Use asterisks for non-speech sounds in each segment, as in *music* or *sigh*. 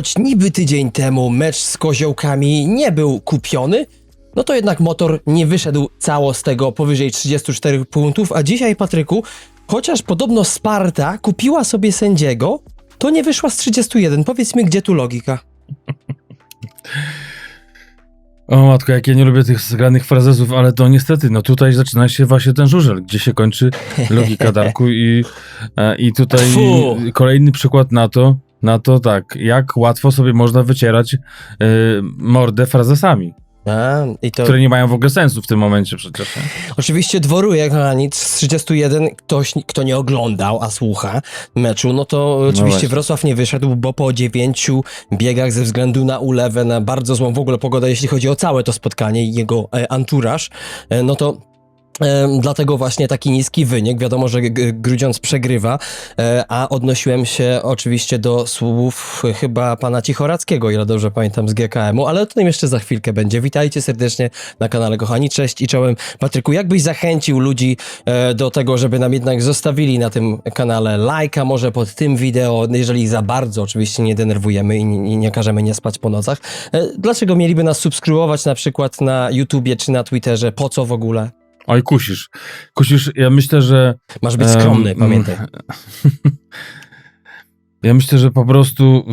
choć niby tydzień temu mecz z koziołkami nie był kupiony, no to jednak motor nie wyszedł cało z tego powyżej 34 punktów, a dzisiaj, Patryku, chociaż podobno Sparta kupiła sobie sędziego, to nie wyszła z 31. Powiedz mi, gdzie tu logika? O matko, jak ja nie lubię tych zgranych frazesów, ale to niestety, no tutaj zaczyna się właśnie ten żużel, gdzie się kończy logika Darku i, e, i tutaj Fu. kolejny przykład na to, na to tak, jak łatwo sobie można wycierać e, mordę frazesami, A, to... które nie mają w ogóle sensu w tym momencie przecież. Nie? Oczywiście dworuje granic z 31. Ktoś, kto nie oglądał, a słucha meczu, no to oczywiście właśnie. Wrocław nie wyszedł, bo po dziewięciu biegach ze względu na ulewę, na bardzo złą w ogóle pogodę, jeśli chodzi o całe to spotkanie i jego e, anturaż, e, no to Dlatego właśnie taki niski wynik. Wiadomo, że Grudziądz przegrywa, e, a odnosiłem się oczywiście do słów chyba pana Cichorackiego, ile dobrze pamiętam, z GKM-u, ale o tym jeszcze za chwilkę będzie. Witajcie serdecznie na kanale, kochani. Cześć i czołem. Patryku, jakbyś zachęcił ludzi e, do tego, żeby nam jednak zostawili na tym kanale lajka, może pod tym wideo, jeżeli za bardzo oczywiście nie denerwujemy i nie, i nie każemy nie spać po nocach. E, dlaczego mieliby nas subskrybować na przykład na YouTubie czy na Twitterze? Po co w ogóle? Oj, kusisz. Kusisz, ja myślę, że... Masz być skromny, pamiętaj. *laughs* Ja myślę, że po prostu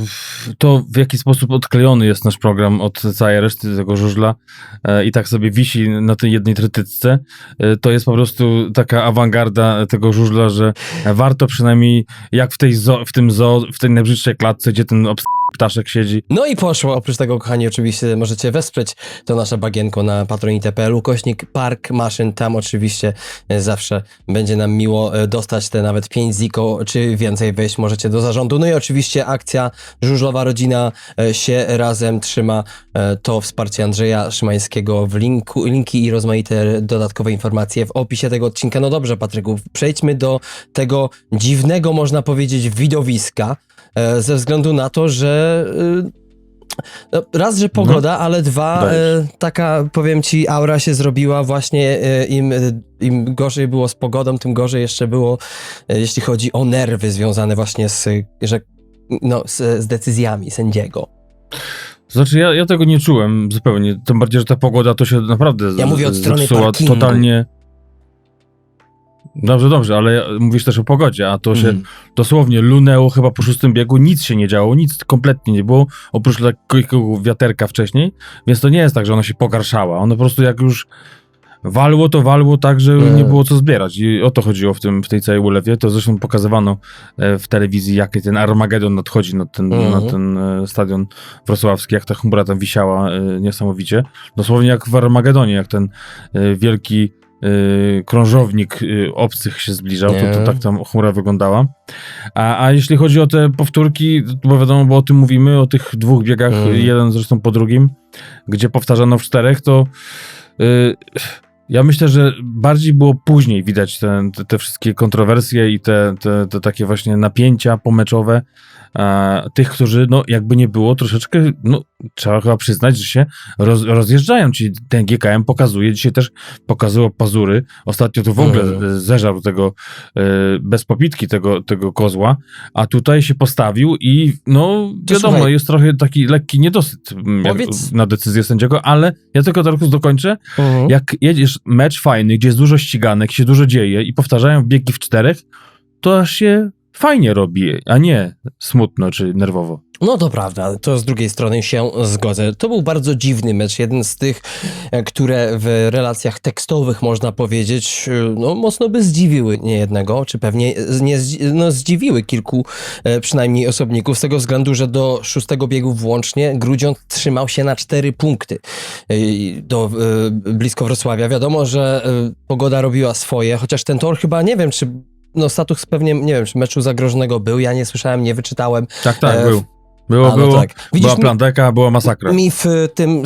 to, w jaki sposób odklejony jest nasz program od całej reszty tego żużla e, i tak sobie wisi na tej jednej trytycce, e, to jest po prostu taka awangarda tego żużla, że warto przynajmniej jak w, tej zo, w tym zoo, w tej najbrzydszej klatce, gdzie ten obs- ptaszek siedzi, No i poszło. Oprócz tego, kochani, oczywiście możecie wesprzeć to nasze bagienko na patronite.pl, ukośnik Park Maszyn. Tam oczywiście e, zawsze będzie nam miło e, dostać te nawet 5 ziko, czy więcej wejść możecie do zarządu. No i oczywiście akcja Żużlowa Rodzina e, się razem trzyma. To wsparcie Andrzeja Szymańskiego w linku, linki i rozmaite dodatkowe informacje w opisie tego odcinka. No dobrze, Patryku, przejdźmy do tego dziwnego, można powiedzieć, widowiska ze względu na to, że y, no, raz, że pogoda, ale dwa, e, taka powiem ci, aura się zrobiła właśnie e, im, e, im gorzej było z pogodą, tym gorzej jeszcze było, e, jeśli chodzi o nerwy związane właśnie z, że, no, z, z decyzjami sędziego. Znaczy, ja, ja tego nie czułem zupełnie. Tym bardziej, że ta pogoda to się naprawdę Ja mówię od strony parkingu. totalnie. Dobrze, dobrze, ale mówisz też o pogodzie, a to się Mhm. dosłownie lunęło chyba po szóstym biegu, nic się nie działo, nic kompletnie nie było, oprócz lekkiego wiaterka wcześniej, więc to nie jest tak, że ona się pogarszała. Ono po prostu jak już walło, to walło tak, że Mhm. nie było co zbierać. I o to chodziło w, tym, w tej całej ulewie. To zresztą pokazywano e, w telewizji, jaki ten Armagedon nadchodzi na ten, Mhm. na ten e, stadion wrocławski, jak ta chmura tam wisiała e, niesamowicie. Dosłownie jak w Armagedonie, jak ten e, wielki e, krążownik e, obcych się zbliżał, to, to tak tam chmura wyglądała. A, a jeśli chodzi o te powtórki, bo wiadomo, bo o tym mówimy, o tych dwóch biegach, Mhm. jeden zresztą po drugim, gdzie powtarzano w czterech, to y, ja myślę, że bardziej było później widać te, te, te wszystkie kontrowersje i te, te, te takie właśnie napięcia pomeczowe e, tych, którzy, no jakby nie było, troszeczkę, no trzeba chyba przyznać, że się roz, rozjeżdżają, czyli ten GKM pokazuje, dzisiaj też pokazywał pazury, ostatnio to w ogóle Mhm. zeżarł tego, e, bez popitki tego, tego kozła, a tutaj się postawił i no wiadomo, słuchaj. jest trochę taki lekki niedosyt mm, Powiedz- na decyzję sędziego, ale ja tylko teraz dokończę, jak jedziesz mecz fajny, gdzie jest dużo ściganek, się dużo dzieje i powtarzają biegi w czterech, to aż się fajnie robi, a nie smutno czy nerwowo. No to prawda, to z drugiej strony się zgodzę. To był bardzo dziwny mecz, jeden z tych, e, które w relacjach tekstowych można powiedzieć, e, no mocno by zdziwiły niejednego, czy pewnie nie, no, zdziwiły kilku e, przynajmniej osobników, z tego względu, że do szóstego biegu włącznie Grudziądz trzymał się na cztery punkty do, blisko Wrocławia. Wiadomo, że pogoda robiła swoje, chociaż ten tor chyba, nie wiem, czy no status pewnie, nie wiem, czy meczu zagrożonego był, ja nie słyszałem, nie wyczytałem, Tak, tak, E, był. Było, a, no było. tak. Widzisz, była plandeka, była masakra. mi w tym,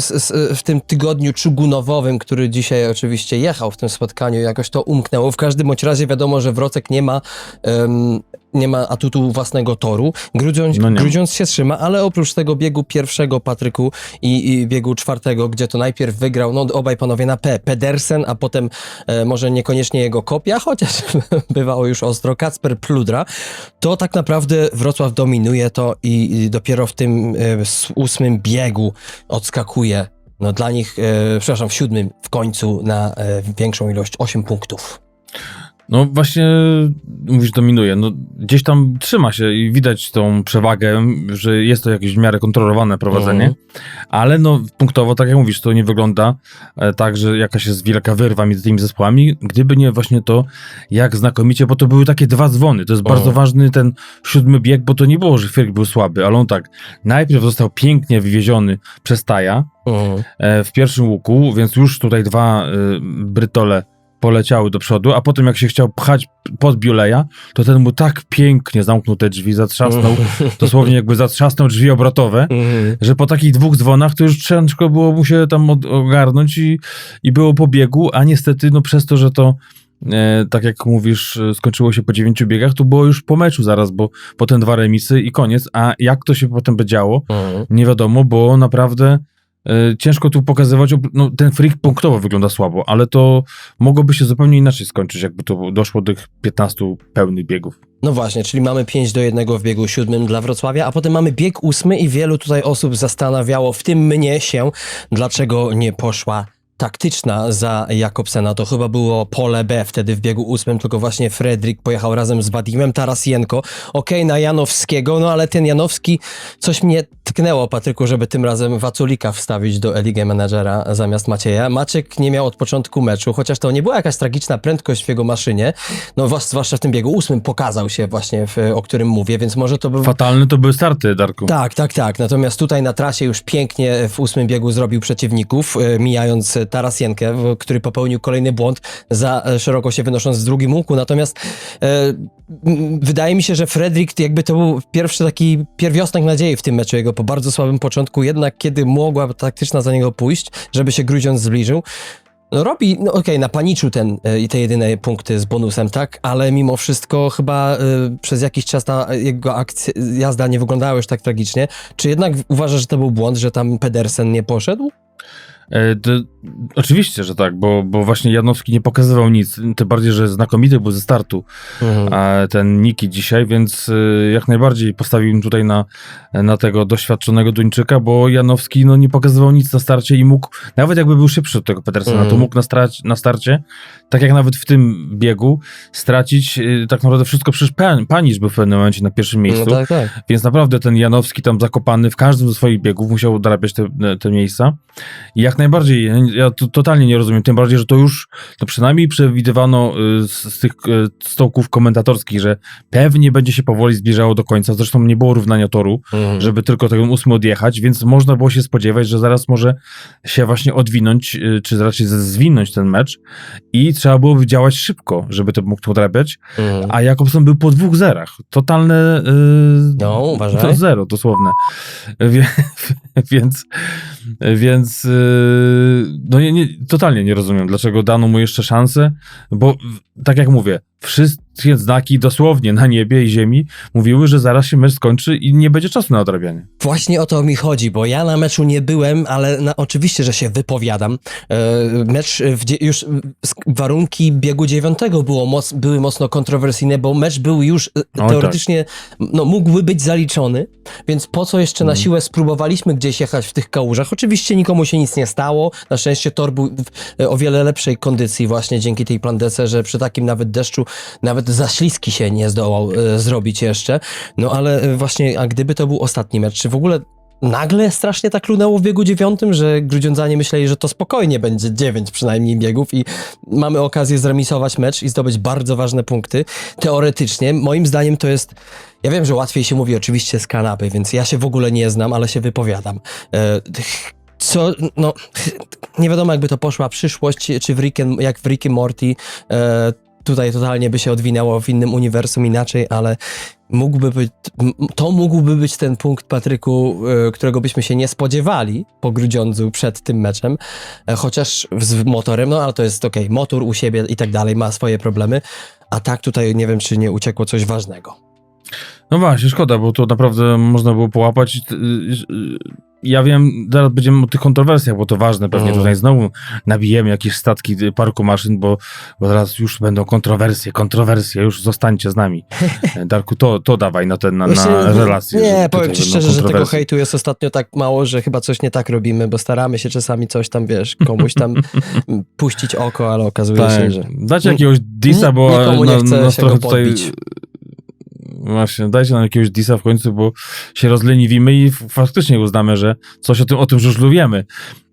w tym tygodniu czugunowowym, który dzisiaj oczywiście jechał w tym spotkaniu, jakoś to umknęło. W każdym bądź razie wiadomo, że Wrocek nie ma em, nie ma atutu własnego toru. Grudziądz, No. Grudziądz się trzyma, ale oprócz tego biegu pierwszego Patryku i, i biegu czwartego, gdzie to najpierw wygrał, no obaj panowie na P, Pedersen, a potem e, może niekoniecznie jego kopia, *laughs* chociaż bywało już ostro, Kacper Pludra, to tak naprawdę Wrocław dominuje to i, i dopiero w tym e, ósmym biegu odskakuje. No dla nich, e, przepraszam, w siódmym w końcu na e, większą ilość 8 punktów. No właśnie, mówisz, dominuje. No, gdzieś tam trzyma się i widać tą przewagę, że jest to jakieś w miarę kontrolowane prowadzenie, Mhm. ale no punktowo, tak jak mówisz, to nie wygląda e, tak, że jakaś jest wielka wyrwa między tymi zespołami, gdyby nie właśnie to, jak znakomicie, bo to były takie dwa dzwony. To jest Mhm. bardzo ważny ten siódmy bieg, bo to nie było, że Firk był słaby, ale on tak, najpierw został pięknie wywieziony przez Taja, Mhm. e, w pierwszym łuku, więc już tutaj dwa y, brytole poleciały do przodu, a potem jak się chciał pchać pod Biuleja, to ten mu tak pięknie zamknął te drzwi, zatrzasnął, *laughs* dosłownie jakby zatrzasnął drzwi obrotowe, Mhm. że po takich dwóch dzwonach to już ciężko było mu się tam ogarnąć i, i było po biegu, a niestety no przez to, że to e, tak jak mówisz, e, skończyło się po dziewięciu biegach, to było już po meczu zaraz, bo potem dwa remisy i koniec, a jak to się potem by działo, Mhm. nie wiadomo, bo naprawdę ciężko tu pokazywać. No, ten freak punktowo wygląda słabo, ale to mogłoby się zupełnie inaczej skończyć, jakby to doszło do tych 15 pełnych biegów. No właśnie, czyli mamy 5 do 1 w biegu siódmym dla Wrocławia, a potem mamy bieg ósmy i wielu tutaj osób zastanawiało, w tym mnie się, dlaczego nie poszła taktyczna za Jakobsena. To chyba było pole B wtedy w biegu ósmym, tylko właśnie Fredrik pojechał razem z Wadimem, Tarasienko. Okej, na Janowskiego, no ale ten Janowski, coś mnie tknęło, Patryku, żeby tym razem Waculika wstawić do Eligę Menadżera zamiast Macieja. Maciek nie miał od początku meczu, chociaż to nie była jakaś tragiczna prędkość w jego maszynie, no zwłasz- zwłaszcza w tym biegu ósmym pokazał się właśnie, w, o którym mówię, więc może to był... Fatalne to były starty, Darku. Tak, tak, tak. Natomiast tutaj na trasie już pięknie w ósmym biegu zrobił przeciwników, e, mijając Tarasienkę, który popełnił kolejny błąd, za e, szeroko się wynosząc z drugim łuku. Natomiast e, wydaje mi się, że Fredrik jakby to był pierwszy taki pierwiostek nadziei w tym meczu jego po bardzo słabym początku, jednak kiedy mogła taktyczna za niego pójść, żeby się Grudziądz zbliżył, no robi, no okej, napaniczył ten e, i te jedyne punkty z bonusem, tak? Ale mimo wszystko chyba e, przez jakiś czas ta jego akcja, jazda nie wyglądała już tak tragicznie. Czy jednak uważasz, że to był błąd, że tam Pedersen nie poszedł? E, to, oczywiście, że tak, bo, bo właśnie Janowski nie pokazywał nic, tym bardziej, że znakomity był ze startu a ten Niki dzisiaj, więc y, jak najbardziej postawiłem tutaj na, na tego doświadczonego Duńczyka, bo Janowski no, nie pokazywał nic na starcie i mógł, nawet jakby był szybszy od tego Petersena, to Mhm. mógł na, strac- na starcie, tak jak nawet w tym biegu, stracić y, tak naprawdę wszystko, przecież pan, Panisz był w pewnym momencie na pierwszym miejscu, No tak, tak. więc naprawdę ten Janowski tam zakopany w każdym ze swoich biegów musiał odrabiać te, te miejsca. I jak najbardziej, ja- to totalnie nie rozumiem, tym bardziej, że to już to przynajmniej przewidywano y, z, z tych y, stołków komentatorskich, że pewnie będzie się powoli zbliżało do końca. Zresztą nie było równania toru, Mhm. żeby tylko ten ósmy odjechać, więc można było się spodziewać, że zaraz może się właśnie odwinąć, y, czy raczej zwinąć ten mecz i trzeba byłoby działać szybko, żeby to mógł odrabiać. Mhm. A Jakobson był po dwóch zerach. Totalne. Yy, No, uważaj. To zero, dosłowne. *laughs* Więc. Więc. Yy, no nie, nie, totalnie nie rozumiem, dlaczego dano mu jeszcze szansę, bo tak jak mówię, wszystkie znaki dosłownie na niebie i ziemi mówiły, że zaraz się mecz skończy i nie będzie czasu na odrabianie. Właśnie o to mi chodzi, bo ja na meczu nie byłem, ale na, oczywiście, że się wypowiadam. E, mecz w, już warunki biegu dziewiątego było moc, były mocno kontrowersyjne, bo mecz był już e, Oj, teoretycznie, no mógłby być zaliczony, więc po co jeszcze na Mhm. siłę spróbowaliśmy gdzieś jechać w tych kałużach? Oczywiście nikomu się nic nie stało, na szczęście tor był w e, o wiele lepszej kondycji właśnie dzięki tej plandece, że przy takim nawet deszczu nawet zaśliski się nie zdołał e, zrobić jeszcze. No ale e, właśnie, a gdyby to był ostatni mecz, czy w ogóle nagle strasznie tak lunęło w biegu dziewiątym, że Grudziądzanie myśleli, że to spokojnie będzie dziewięć przynajmniej biegów i mamy okazję zremisować mecz i zdobyć bardzo ważne punkty. Teoretycznie, moim zdaniem to jest ja wiem, że łatwiej się mówi oczywiście z kanapy, więc ja się w ogóle nie znam, ale się wypowiadam. E, co, no, nie wiadomo jakby to poszła przyszłość, czy w Rick and, jak w Rick and Morty, e, tutaj totalnie by się odwinęło w innym uniwersum inaczej, ale mógłby być, to mógłby być ten punkt, Patryku, e, którego byśmy się nie spodziewali po Grudziądzu przed tym meczem, e, chociaż z motorem, no ale to jest okej, motor u siebie i tak dalej, ma swoje problemy, a tak tutaj nie wiem, czy nie uciekło coś ważnego. No właśnie, szkoda, bo to naprawdę można było połapać. Ja wiem, zaraz będziemy o tych kontrowersjach, bo to ważne. Pewnie Mhm. tutaj znowu nabijemy jakieś statki y, parku maszyn, bo, bo zaraz już będą kontrowersje, kontrowersje, już zostańcie z nami. *laughs* E, Darku, to, to dawaj na ten, na, na że Nie, powiem ci szczerze, że tego hejtu jest ostatnio tak mało, że chyba coś nie tak robimy, bo staramy się czasami coś tam, wiesz, komuś tam mm, *laughs* puścić oko, ale okazuje się, Tak, że... dajcie jakiegoś disa, bo nas się trochę go tutaj... podbić. Właśnie, dajcie nam jakiegoś disa w końcu, bo się rozleniwimy i faktycznie uznamy, że coś o tym, o tym żużlu wiemy.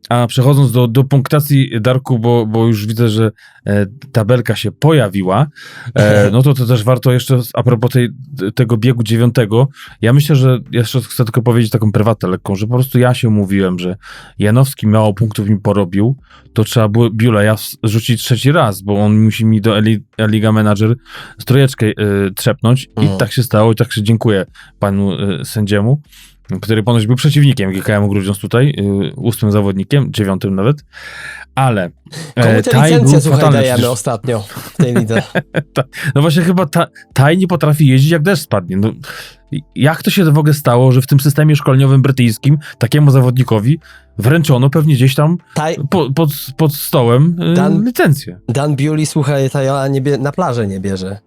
A przechodząc do, do punktacji Darku, bo, bo już widzę, że e, tabelka się pojawiła, e, *laughs* no to, to też warto jeszcze a propos tej, tego biegu dziewiątego, ja myślę, że jeszcze chcę tylko powiedzieć taką prywatę lekką, że po prostu ja się mówiłem, że Janowski mało punktów mi porobił, to trzeba było Biuleja rzucić trzeci raz, bo on musi mi do Eli, Eliga Manager strojeczkę y, trzepnąć i Mm. tak się stało i tak się dziękuję panu y, sędziemu, który ponoć był przeciwnikiem GKM Grudziądz tutaj, y, ósmym zawodnikiem, dziewiątym nawet, ale Komu e, te Taj licencje, słuchaj, dajemy przecież. ostatnio w tej lidze? *laughs* No właśnie chyba ta, Taj nie potrafi jeździć jak deszcz spadnie. No, jak to się w ogóle stało, że w tym systemie szkoleniowym brytyjskim takiemu zawodnikowi wręczono pewnie gdzieś tam Taj, po, pod, pod stołem y, Dan- licencję? Dan Bewley, słuchaj, Taja na plażę nie bierze.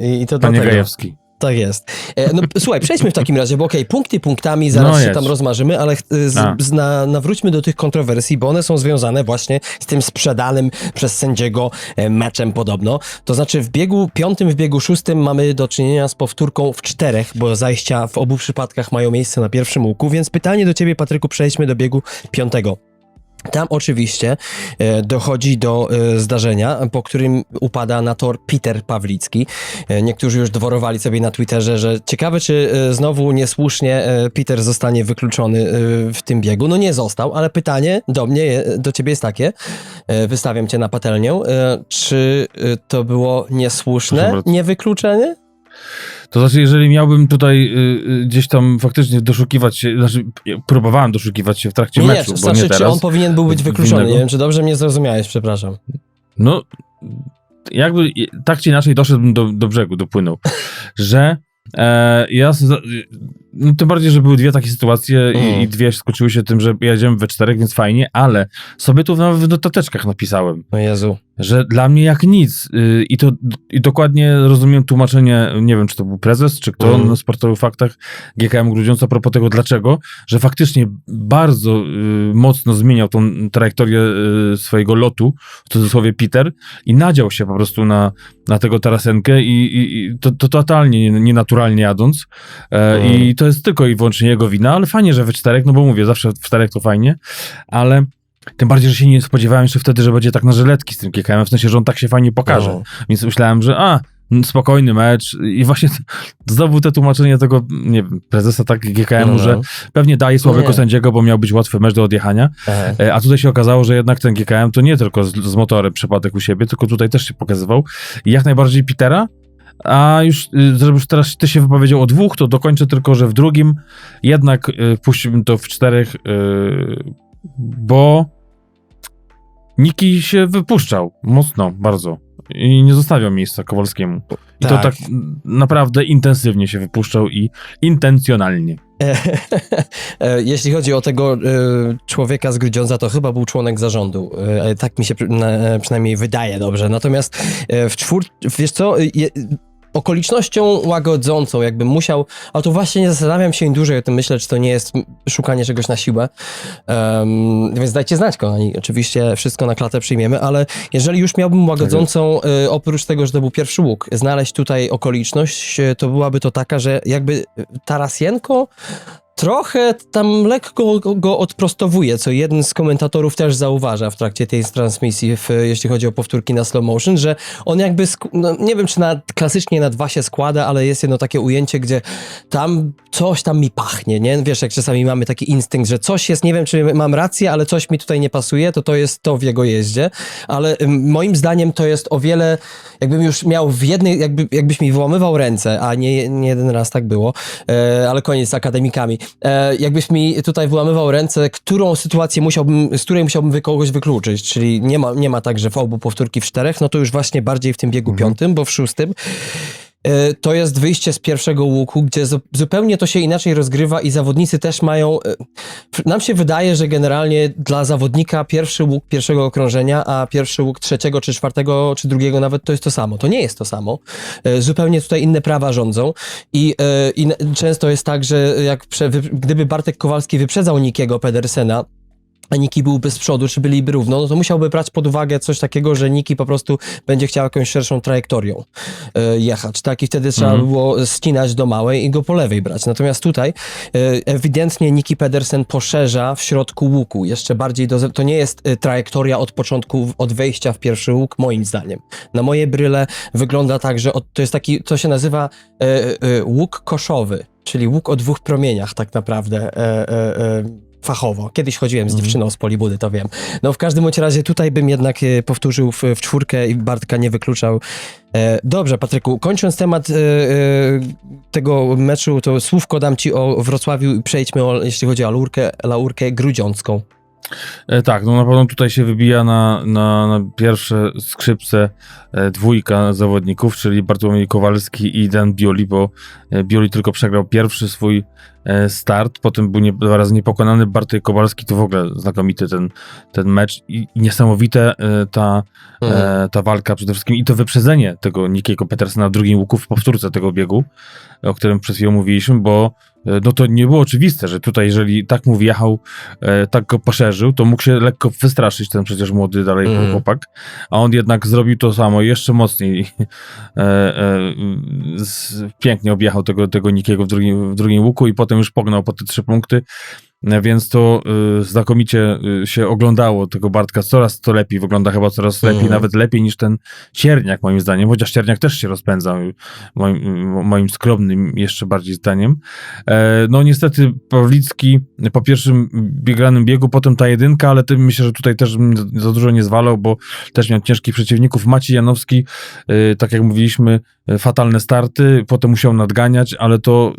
Yy, I, I to Panie dlatego. Gajewski. Tak jest. E, No, słuchaj, przejdźmy w takim razie, bo okej, punkty punktami, zaraz No się tam rozmarzymy, ale z, z, na, nawróćmy do tych kontrowersji, bo one są związane właśnie z tym sprzedanym przez sędziego e, meczem podobno. To znaczy w biegu piątym, w biegu szóstym mamy do czynienia z powtórką w czterech, bo zajścia w obu przypadkach mają miejsce na pierwszym łuku, więc pytanie do ciebie, Patryku, przejdźmy do biegu piątego. Tam oczywiście e, dochodzi do e, zdarzenia, po którym upada na tor Peter Pawlicki. E, niektórzy już dworowali sobie na Twitterze, że ciekawe, czy znowu niesłusznie Peter zostanie wykluczony w tym biegu. No nie został, ale pytanie do mnie, do ciebie jest takie, wystawiam cię na patelnię, czy to było niesłuszne niewykluczenie? To znaczy, jeżeli miałbym tutaj y, y, gdzieś tam faktycznie doszukiwać się, znaczy próbowałem doszukiwać się w trakcie Nie, nie, meczu, bo znaczy, nie czy teraz. on powinien był być w- wykluczony? winnego. Nie wiem, czy dobrze mnie zrozumiałeś, przepraszam. No, jakby tak czy inaczej doszedłbym do, do brzegu, dopłynął, *laughs* że e, ja, no tym bardziej, że były dwie takie sytuacje Mm. i, i dwie skończyły się tym, że jedziemy we czterech, więc fajnie, ale sobie tu nawet w notateczkach napisałem, O Jezu. Że dla mnie jak nic y, i to i dokładnie rozumiem tłumaczenie, nie wiem czy to był prezes, czy kto Mhm. na sportowych faktach GKM Grudziądza a propos tego dlaczego, że faktycznie bardzo y, mocno zmieniał tą trajektorię y, swojego lotu, w cudzysłowie Peter i nadział się po prostu na, na tego Tarasenkę i, i, i to, to totalnie nienaturalnie jadąc Mhm. i to jest tylko i wyłącznie jego wina, ale fajnie, że we czterech, no bo mówię, zawsze w czterech to fajnie, ale tym bardziej, że się nie spodziewałem jeszcze wtedy, że będzie tak na żyletki z tym GKM, w sensie, że on tak się fajnie pokaże. O. Więc myślałem, że a, spokojny mecz i właśnie *laughs* znowu te tłumaczenie tego, nie wiem, prezesa tak GKM-u, No, że no. pewnie daje słabego Nie. sędziego, bo miał być łatwy mecz do odjechania. E, a tutaj się okazało, że jednak ten GKM to nie tylko z, z motorem przypadek u siebie, tylko tutaj też się pokazywał i jak najbardziej Petera, a już, y, żeby już teraz ty się wypowiedział o dwóch, to dokończę tylko, że w drugim jednak y, puściłbym to w czterech, y, bo Niki się wypuszczał mocno, bardzo. I nie zostawiał miejsca Kowalskiemu. I to Tak. tak naprawdę intensywnie się wypuszczał i intencjonalnie. *laughs* E, Jeśli chodzi o tego e, człowieka z Grudziądza, to chyba był członek zarządu. E, Tak mi się przy- na- przynajmniej wydaje dobrze. Natomiast w czwór... Wiesz co? Okolicznością łagodzącą, jakbym musiał, a to właśnie nie zastanawiam się im dłużej o tym, myślę, czy to nie jest szukanie czegoś na siłę. Em, więc dajcie znać, kochani. Oczywiście wszystko na klatę przyjmiemy, ale jeżeli już miałbym łagodzącą, e, oprócz tego, że to był pierwszy łuk, znaleźć tutaj okoliczność, e, to byłaby to taka, że jakby Tarasienko trochę tam lekko go, odprostowuje, co jeden z komentatorów też zauważa w trakcie tej transmisji, w, jeśli chodzi o powtórki na slow motion, że on jakby, no, nie wiem czy na, klasycznie na dwa się składa, ale jest jedno takie ujęcie, gdzie tam coś tam mi pachnie, nie? Wiesz, jak czasami mamy taki instynkt, że coś jest, nie wiem czy mam rację, ale coś mi tutaj nie pasuje, to to jest to w jego jeździe, ale moim zdaniem to jest o wiele, jakbym już miał w jednej, jakby, jakbyś mi wyłamywał ręce, a nie, nie jeden raz tak było, e, ale koniec z akademikami. E, jakbyś mi tutaj wyłamywał ręce, którą sytuację musiałbym, z której musiałbym kogoś wykluczyć, czyli nie ma, nie ma tak, że w obu powtórki w czterech, no to już właśnie bardziej w tym biegu Mhm. piątym, bo w szóstym To jest wyjście z pierwszego łuku, gdzie zu- zupełnie to się inaczej rozgrywa i zawodnicy też mają. e, Nam się wydaje, że generalnie dla zawodnika pierwszy łuk pierwszego okrążenia, a pierwszy łuk trzeciego, czy czwartego, czy drugiego nawet to jest to samo. To nie jest to samo. E, Zupełnie tutaj inne prawa rządzą i, e, i często jest tak, że jak prze, gdyby Bartek Kowalski wyprzedzał Nikiego Pedersena, a Niki byłby z przodu, czy byliby równo, no to musiałby brać pod uwagę coś takiego, że Niki po prostu będzie chciał jakąś szerszą trajektorią e, jechać, tak? I wtedy trzeba Mhm. było ścinać do małej i go po lewej brać. Natomiast tutaj e, ewidentnie Niki Pedersen poszerza w środku łuku, jeszcze bardziej do... To nie jest e, trajektoria od początku, od wejścia w pierwszy łuk, moim zdaniem. Na moje bryle wygląda tak, że od, to jest taki, to się nazywa łuk koszowy, czyli łuk o dwóch promieniach tak naprawdę. E, e, e, fachowo. Kiedyś chodziłem z Mhm. dziewczyną z Polibudy, to wiem. No w każdym bądź razie tutaj bym jednak e, powtórzył w, w czwórkę i Bartka nie wykluczał. E, dobrze, Patryku, kończąc temat e, e, tego meczu, to słówko dam ci o Wrocławiu i przejdźmy, o, jeśli chodzi o laurkę, laurkę grudziącką. E, tak, no na pewno tutaj się wybija na, na, na pierwsze skrzypce e, dwójka zawodników, czyli Bartłomiej Kowalski i Dan Bioli, bo e, Bioli tylko przegrał pierwszy swój start, potem był nie, dwa razy niepokonany. Bartek Kowalski to w ogóle znakomity ten, ten mecz i, i niesamowite ta, e, ta walka przede wszystkim i to wyprzedzenie tego Nikiego Petersena w drugim łuku w powtórce tego biegu, o którym przed chwilą mówiliśmy, bo e, no to nie było oczywiste, że tutaj jeżeli tak mu wjechał, e, tak go poszerzył, to mógł się lekko wystraszyć ten przecież młody dalej Mhm. chłopak, a on jednak zrobił to samo jeszcze mocniej. *laughs* E, e, z, pięknie objechał tego, tego Nikiego w drugim, w drugim łuku i potem już pognał po te trzy punkty. Więc to y, znakomicie y, się oglądało tego Bartka. Coraz to lepiej, wygląda chyba coraz lepiej, Mhm. nawet lepiej niż ten Cierniak moim zdaniem, chociaż Cierniak też się rozpędzał, moim, moim skromnym jeszcze bardziej zdaniem. E, no niestety Pawlicki po pierwszym bieganym biegu, potem ta jedynka, ale tym myślę, że tutaj też za dużo nie zwalał, bo też miał ciężkich przeciwników. Maciej Janowski, y, tak jak mówiliśmy, fatalne starty, potem musiał nadganiać, ale to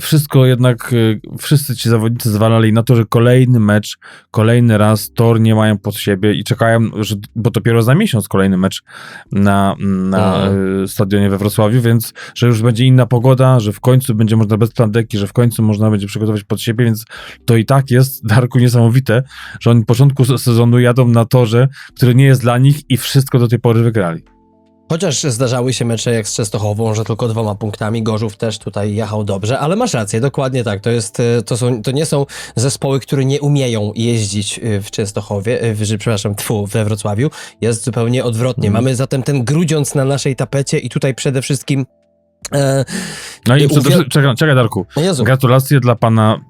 wszystko jednak, y, wszyscy ci zawodnicy zwalali na to, że kolejny mecz, kolejny raz tor nie mają pod siebie i czekają, że, bo dopiero za miesiąc kolejny mecz na, na Mhm. y, stadionie we Wrocławiu, więc że już będzie inna pogoda, że w końcu będzie można bez plandeki, że w końcu można będzie przygotować pod siebie, więc to i tak jest, Darku, niesamowite, że oni w początku se- sezonu jadą na torze, który nie jest dla nich i wszystko do tej pory wygrali. Chociaż zdarzały się mecze jak z Częstochową, że tylko dwoma punktami, Gorzów też tutaj jechał dobrze, ale masz rację, dokładnie tak. To, jest, e, to, są, to nie są zespoły, które nie umieją jeździć e, w Częstochowie, e, w, przepraszam, tfu, we Wrocławiu. Jest zupełnie odwrotnie. Mhm. Mamy zatem ten grudziąc na naszej tapecie i tutaj przede wszystkim... No i uwiel- czekaj, czekaj, Darku, Jezu, gratulacje dla pana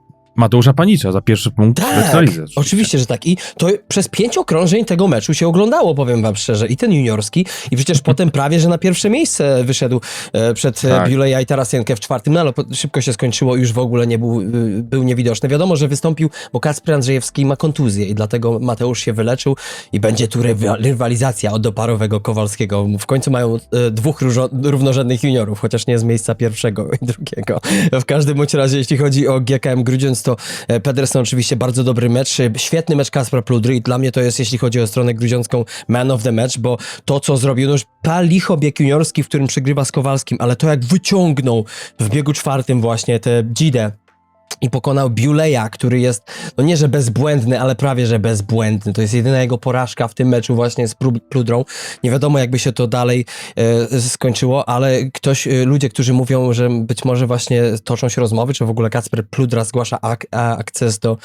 Mateusza Panicza za pierwszy punkt Tak, Ekstralidze. oczywiście, że tak. I to przez pięć okrążeń tego meczu się oglądało, powiem wam szczerze. I ten juniorski, i przecież potem *laughs* prawie, że na pierwsze miejsce wyszedł e, przed Tak. tak. Biuleja i Tarasienkę w czwartym, no ale szybko się skończyło, już w ogóle nie był, y, był niewidoczny. Wiadomo, że wystąpił, bo Kacper Andrzejewski ma kontuzję i dlatego Mateusz się wyleczył i będzie tu rywa- rywalizacja od doparowego Kowalskiego. W końcu mają e, dwóch równorzędnych juniorów, chociaż nie z miejsca pierwszego i drugiego. W każdym bądź razie, jeśli chodzi o GKM Grudziądz, to e, Pedersen oczywiście bardzo dobry mecz. E, Świetny mecz Kaspra Pludry i dla mnie to jest, jeśli chodzi o stronę grudziącką, man of the match, bo to, co zrobił, no już palicho bieg juniorski, w którym przegrywa z Kowalskim, ale to jak wyciągnął w biegu czwartym właśnie tę Dzidę i pokonał Biuleja, który jest, no nie że bezbłędny, ale prawie że bezbłędny. To jest jedyna jego porażka w tym meczu właśnie z Pludrą. Nie wiadomo, jakby się to dalej e, skończyło, ale ktoś, e, ludzie, którzy mówią, że być może właśnie toczą się rozmowy, czy w ogóle Kacper Pludra zgłasza ak- akces do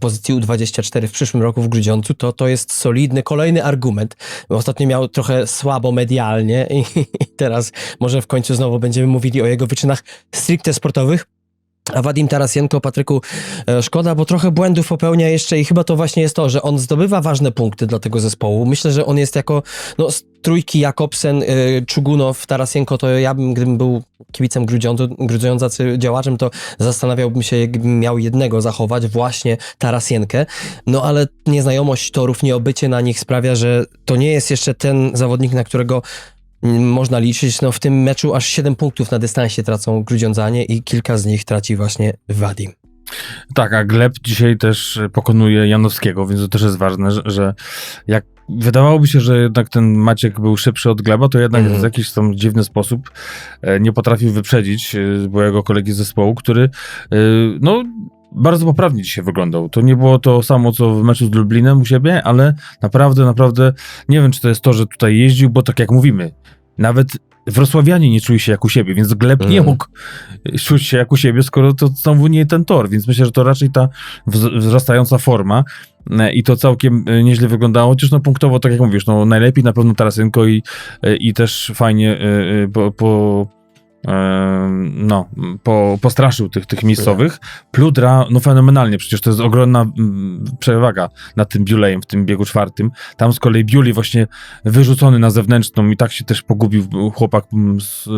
pozycji U24 w przyszłym roku w Grudziądzu, to to jest solidny kolejny argument. Ostatnio miał trochę słabo medialnie i, *laughs* i teraz może w końcu znowu będziemy mówili o jego wyczynach stricte sportowych. A Wadim Tarasienko, Patryku, e, szkoda, bo trochę błędów popełnia jeszcze i chyba to właśnie jest to, że on zdobywa ważne punkty dla tego zespołu. Myślę, że on jest jako no, z trójki Jakobsen, y, Czugunow, Tarasienko, to ja bym, gdybym był kibicem Grudziądza czy działaczem, to zastanawiałbym się, jakbym miał jednego zachować, właśnie Tarasienkę. No ale nieznajomość torów, nieobycie na nich sprawia, że to nie jest jeszcze ten zawodnik, na którego można liczyć. No w tym meczu aż 7 punktów na dystansie tracą Grudziądzanie i kilka z nich traci właśnie Wadim. Tak, a Gleb dzisiaj też e, pokonuje Janowskiego, więc to też jest ważne, że, że jak wydawałoby się, że jednak ten Maciek był szybszy od Gleba, to jednak Mhm. w jakiś tam dziwny sposób e, nie potrafił wyprzedzić e, byłego kolegi z zespołu, który e, no bardzo poprawnie dzisiaj wyglądał. To nie było to samo, co w meczu z Lublinem u siebie, ale naprawdę, naprawdę nie wiem, czy to jest to, że tutaj jeździł, bo tak jak mówimy, nawet wrocławianie nie czuli się jak u siebie, więc Gleb nie Mhm. mógł czuć się jak u siebie, skoro to znowu nie ten tor, więc myślę, że to raczej ta wz- wzrastająca forma e, i to całkiem e, nieźle wyglądało, chociaż no punktowo, tak jak mówisz, no najlepiej na pewno Tarasynko i, e, i też fajnie po, po no, po, postraszył tych, tych miejscowych. Pludra, no fenomenalnie, przecież to jest ogromna przewaga nad tym Biulejem w tym biegu czwartym. Tam z kolei Biuli właśnie wyrzucony na zewnętrzną i tak się też pogubił chłopak z,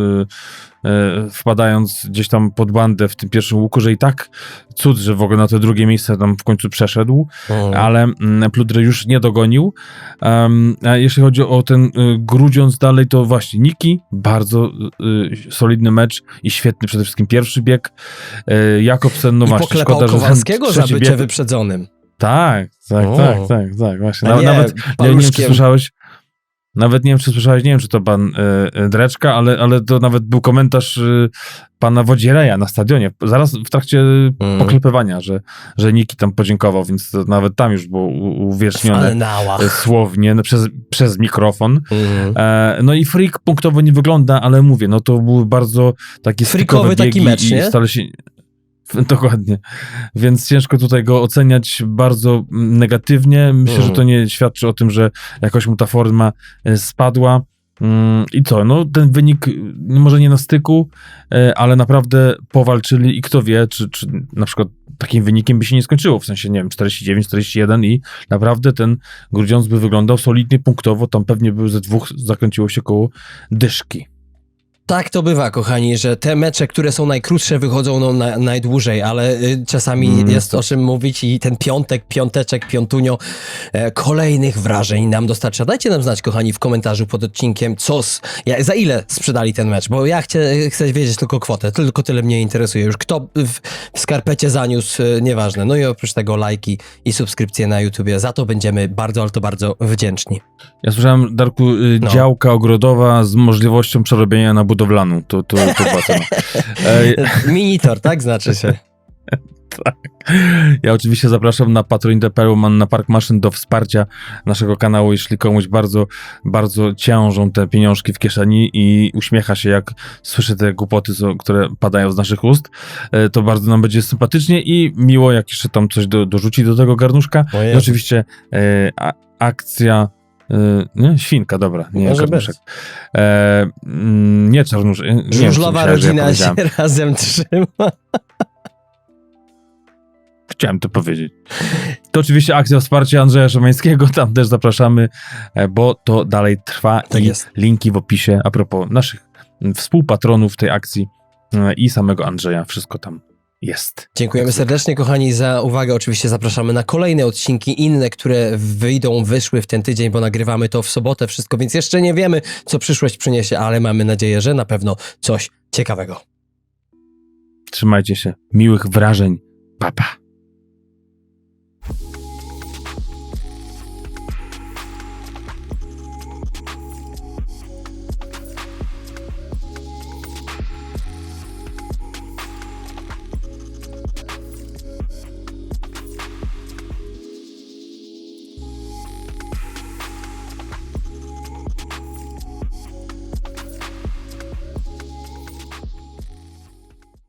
wpadając gdzieś tam pod bandę w tym pierwszym łuku, że i tak cud, że w ogóle na to drugie miejsce tam w końcu przeszedł, Mhm. ale mm, Pludry już nie dogonił. Um, a jeśli chodzi o ten y, Grudziądz dalej, to właśnie Niki, bardzo y, solidny mecz i świetny przede wszystkim pierwszy bieg. Y, Jakobsen, no I właśnie, szkoda, że Kowalskiego za bycie bieg... wyprzedzonym. Tak, tak, O. tak, tak, tak, właśnie. Nawet, nie, nie, nie wiem, czy słyszałeś, nawet nie wiem, czy słyszałeś, nie wiem, czy to pan y, Dreczka, ale, ale to nawet był komentarz y, pana Wodziereja na stadionie, zaraz w trakcie Mm. poklepywania, że, że Niki tam podziękował, więc to nawet tam już było uwiecznione słownie, no, przez, przez mikrofon. Mhm. E, no i freak punktowo nie wygląda, ale mówię, no to był bardzo taki Freakowy taki mecz, i nie? stale się... *laughs* Dokładnie. Więc ciężko tutaj go oceniać bardzo mm, negatywnie. Myślę, Mhm. że to nie świadczy o tym, że jakoś mu ta forma e, spadła. Mm, I co? No ten wynik, y, może nie na styku, e, ale naprawdę powalczyli i kto wie, czy, czy na przykład takim wynikiem by się nie skończyło, w sensie, nie wiem, 49, 41 i naprawdę ten Grudziądz by wyglądał solidnie punktowo, tam pewnie był ze dwóch, zakręciło się koło dyszki. Tak to bywa, kochani, że te mecze, które są najkrótsze, wychodzą no, na, najdłużej, ale y, czasami Mm. jest o czym mówić i ten piątek, piąteczek, piątunio e, kolejnych wrażeń nam dostarcza. Dajcie nam znać, kochani, w komentarzu pod odcinkiem, co z, ja, za ile sprzedali ten mecz, bo ja chcę, chcę wiedzieć tylko kwotę, tylko tyle mnie interesuje. Już kto w, w skarpecie zaniósł, e, nieważne. No i oprócz tego lajki i subskrypcje na YouTubie. Za to będziemy bardzo, ale to bardzo wdzięczni. Ja słyszałem, Darku, y, No. działka ogrodowa z możliwością przerobienia na budowlaną. To, to, to była cena. *laughs* Ej, Minitor, tak znaczy się. *laughs* Ja oczywiście zapraszam na patron.pl, man na Park Maszyn do wsparcia naszego kanału, jeśli komuś bardzo, bardzo ciążą te pieniążki w kieszeni i uśmiecha się, jak słyszy te głupoty, co, które padają z naszych ust, e, to bardzo nam będzie sympatycznie i miło, jak jeszcze tam coś do, dorzuci do tego garnuszka. I oczywiście e, a, akcja nie, świnka, dobra, nie Może garnuszek. E, mm, nie czarnuszek. Żużlowa że ja rodzina się *laughs* razem trzyma. Chciałem to powiedzieć. To oczywiście akcja wsparcia Andrzeja Szymańskiego, tam też zapraszamy, e, bo to dalej trwa Tak i jest. linki w opisie a propos naszych mm, współpatronów tej akcji e, i samego Andrzeja, wszystko tam jest. Dziękujemy serdecznie, kochani, za uwagę. Oczywiście zapraszamy na kolejne odcinki, inne, które wyjdą, wyszły w ten tydzień, bo nagrywamy to w sobotę, wszystko, więc jeszcze nie wiemy, co przyszłość przyniesie, ale mamy nadzieję, że na pewno coś ciekawego. Trzymajcie się. Miłych wrażeń. Pa, pa.